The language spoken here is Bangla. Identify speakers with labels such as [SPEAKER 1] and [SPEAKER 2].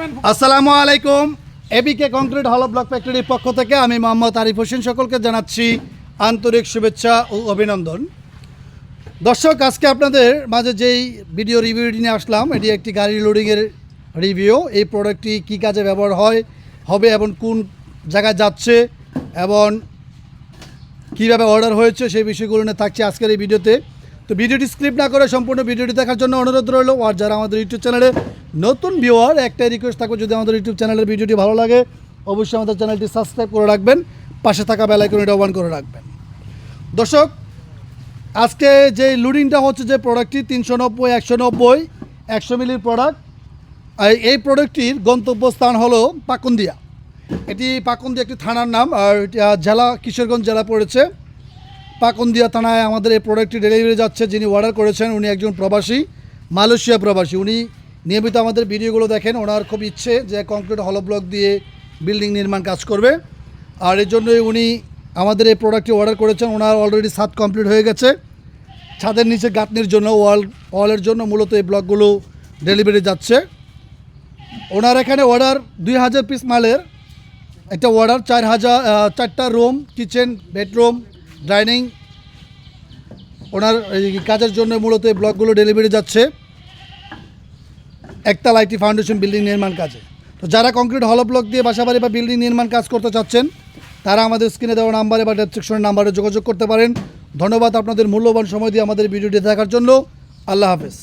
[SPEAKER 1] আসসালামু আলাইকুম। এবিকে কংক্রিট হল ব্লক ফ্যাক্টরির পক্ষ থেকে আমি মোহাম্মদ আরিফ হোসেন সকলকে জানাচ্ছি আন্তরিক শুভেচ্ছা ও অভিনন্দন। দর্শক, আজকে আপনাদের মাঝে যেই ভিডিও রিভিউটি নিয়ে আসলাম, এটি একটি গাড়ি লোডিংয়ের রিভিউ। এই প্রোডাক্টটি কী কাজে ব্যবহার হয়, হবে এবং কোন জায়গায় যাচ্ছে এবং কীভাবে অর্ডার হয়েছে সেই বিষয়গুলো নিয়ে থাকছে আজকের এই ভিডিওতে। তো ভিডিওটি স্ক্রিপ্ট না করে সম্পূর্ণ ভিডিওটি দেখার জন্য অনুরোধ রইল। আর যারা আমাদের ইউটিউব চ্যানেলে নতুন ভিউয়ার একটাই রিকোয়েস্ট থাকবে, যদি আমাদের ইউটিউব চ্যানেলের ভিডিওটি ভালো লাগে, অবশ্যই আমাদের চ্যানেলটি সাবস্ক্রাইব করে রাখবেন, পাশে থাকা বেলাইকনটা অন করে রাখবেন। দর্শক, আজকে যে লুডিংটা হচ্ছে যে প্রোডাক্টটি তিনশো নব্বই, একশো নব্বই, একশো মিলির প্রোডাক্ট এই প্রোডাক্টটির গন্তব্যস্থান হলো পাকুন্দিয়া। এটি পাকুন্দিয়া একটি থানার নাম, আর এটা জেলা, কিশোরগঞ্জ জেলা পড়েছে। পাকুন্দিয়া থানায় আমাদের এই প্রোডাক্টটি ডেলিভারি যাচ্ছে, যিনি অর্ডার করেছেন, উনি একজন প্রবাসী, মালয়েশিয়া প্রবাসী। উনি নিয়মিত আমাদের ভিডিওগুলো দেখেন, ওনার খুব ইচ্ছে যে কংক্রিট হলো ব্লক দিয়ে বিল্ডিং নির্মাণ কাজ করবে। আর এর জন্যই উনি আমাদের এই প্রোডাক্টটি অর্ডার করেছেন, ওনার অলরেডি ছাদ কমপ্লিট হয়ে গেছে। ছাদের নিচে গাঁথনির জন্য ওয়াল ওয়ালের জন্য মূলত এই ব্লকগুলো ডেলিভারি যাচ্ছে। ওনার এখানে অর্ডার দুই হাজার পিস মালের, একটা অর্ডার চার হাজার চারটা room kitchen bedroom dining. Owner এই কাজের জন্য মূলত এই ব্লকগুলো ডেলিভারি যাচ্ছে। একতাল আইটি ফাউন্ডেশন বিল্ডিং নির্মাণ কাজে। তো যারা কংক্রিট হল ব্লক দিয়ে বাসাবাড়ি বা বিল্ডিং নির্মাণ কাজ করতে চাচ্ছেন, তারা আমাদের স্ক্রিনে দেওয়া নাম্বারে বা ডেসক্রিপশনের নাম্বারে যোগাযোগ করতে পারেন। ধন্যবাদ আপনাদের মূল্যবান সময় দিয়ে আমাদের ভিডিওটি দেখার জন্য। আল্লাহ হাফেজ।